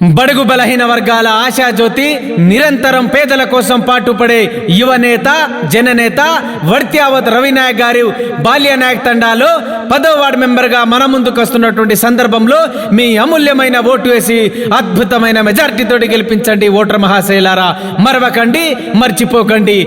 బడుగు బలహీన వర్గాల ఆశాజ్యోతి నిరంతరం పేదల కోసం పాటుపడే యువనేత జననేత వర్త్యావత్ రవినాయక్ గారి బాల్యనాయక్ తండాలో పదో వార్డు మెంబర్గా మన ముందుకు వస్తున్నటువంటి సందర్భంలో మీ అమూల్యమైన ఓటు వేసి అద్భుతమైన మెజార్టీతోటి గెలిపించండి ఓటర్ మహాశైలారా. మరవకండి మర్చిపోకండి.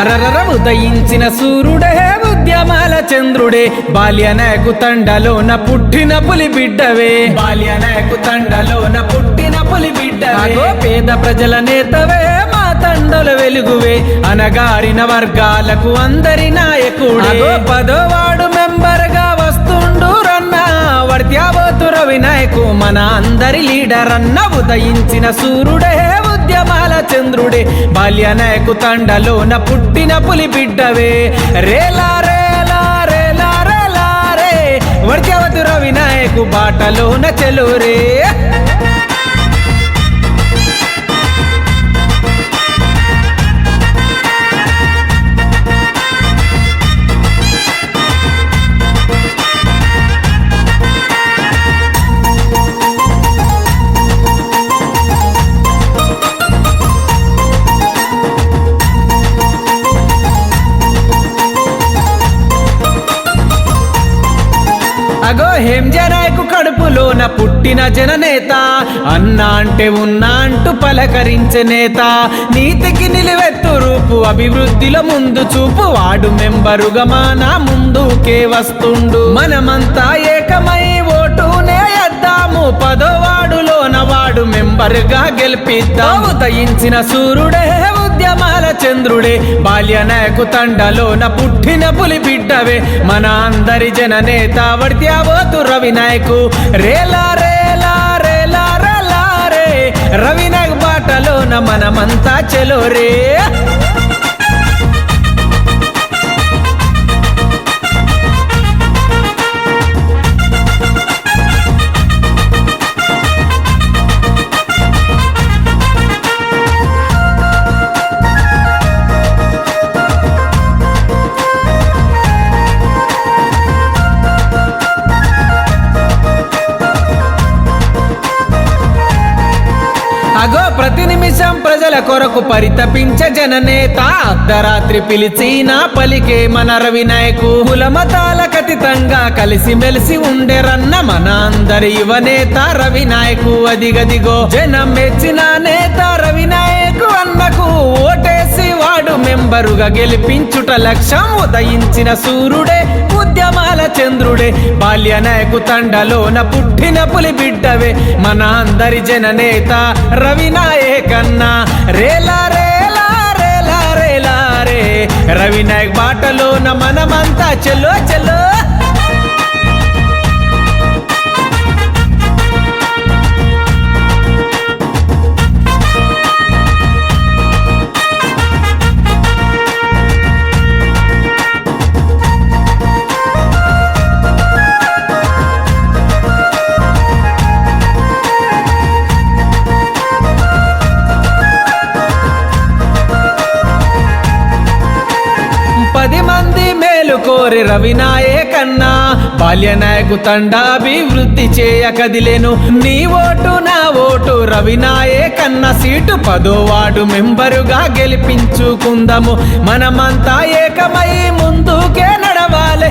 అరరర ఉదయించిన సూర్యుడే ఉద్యమాల చంద్రుడే. బాల్యనాయకు తండలోన పుట్టిన పులి బిడ్డవే. బాల్యనాయకు తండలోన పుట్టిన పులి బిడ్డవే. పేద ప్రజల నేతవే మా తండల వెలుగువే. అనగారిన వర్గాలకు అందరి నాయకుడే. పదోవాడు వినాయకు మన అందరి లీడర్ అన్న ఉదయించిన సూర్యుడే ఉద్యమాల చంద్రుడే. బాల్య నాయకు తండలోన పుట్టిన పులి బిడ్డవే. రేలా రేలా రేలా రేలా రే. వర్త్యావతు రవినాయకు బాటలోన చెలురే. అగో హేంజనాయకు కడుపులోన పుట్టిన జననేత అన్నా అంటే ఉన్నా అంటూ పలకరించే నేత. నీతికి నిలువెత్తు రూపు అభివృద్ధిలో ముందు చూపు. వాడు మెంబరుగా మన ముందుకే వస్తుండు. మనమంతా ఏకమై ఓటునే అద్దాము. పదోవాడులోన వాడు మెంబరుగా గెలిపిద్దాము. ఉదయించిన సూర్యుడే ఉద్యమాల చంద్రుడే బాల్య నాయకు తండలోన పుట్టిన పులి బిడ్డవే. మన అందరి జననేత రవి నాయకు రేలా రేలా రేలా రేలా రే. రవి రవినాయక్ బాటలోన మనమంతా చెలో రే ప్రతి నిమిషం ప్రజల కొరకు పరితపించే జననేత. అర్ధరాత్రి పిలిచిన పలికే మన రవినాయకు కుల మతాలకు కలిసి మెలిసి ఉండేరన్న మన అందరి యువనేత రవినాయకు. అదిగదిగో జనం మెచ్చిన నేత రవినాయకు అన్నకు. ఓటేసి వాడు మెంబరుగా గెలిపించుట లక్ష్యం ఉదయించిన సూర్యుడే. ముత్యమాల చంద్రుడే బాల్య నాయకు తండలోన పుట్టిన పులి బిడ్డవే మన అందరి జననేత రవినాయకన్నా రేలా రేలా రేలా రేలా రే. రవినాయక్ బాటలోన మనమంతా చెల్లో చెల్లో పది మంది మేలు కోరి రవినాయకన్నా. బాల్యనాయకు తండాభివృద్ధి చేయ కదిలేను. నీ ఓటు నా ఓటు రవినాయకన్న. సీటు పదో వార్డు మెంబరుగా గెలిపించుకుందాము. మనమంతా ఏకమై ముందుకే నడవాలి.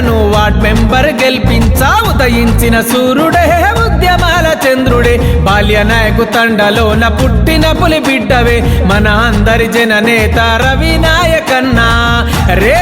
నువ్వు వార్డ్ మెంబర్ గెలిపించా ఉదయించిన సూర్యుడే ఉద్యమాల చంద్రుడే. బాల్యనాయకు తండలోన పుట్టిన పులి బిడ్డవే మన అందరి జననేత రవి నాయకన్నా. రే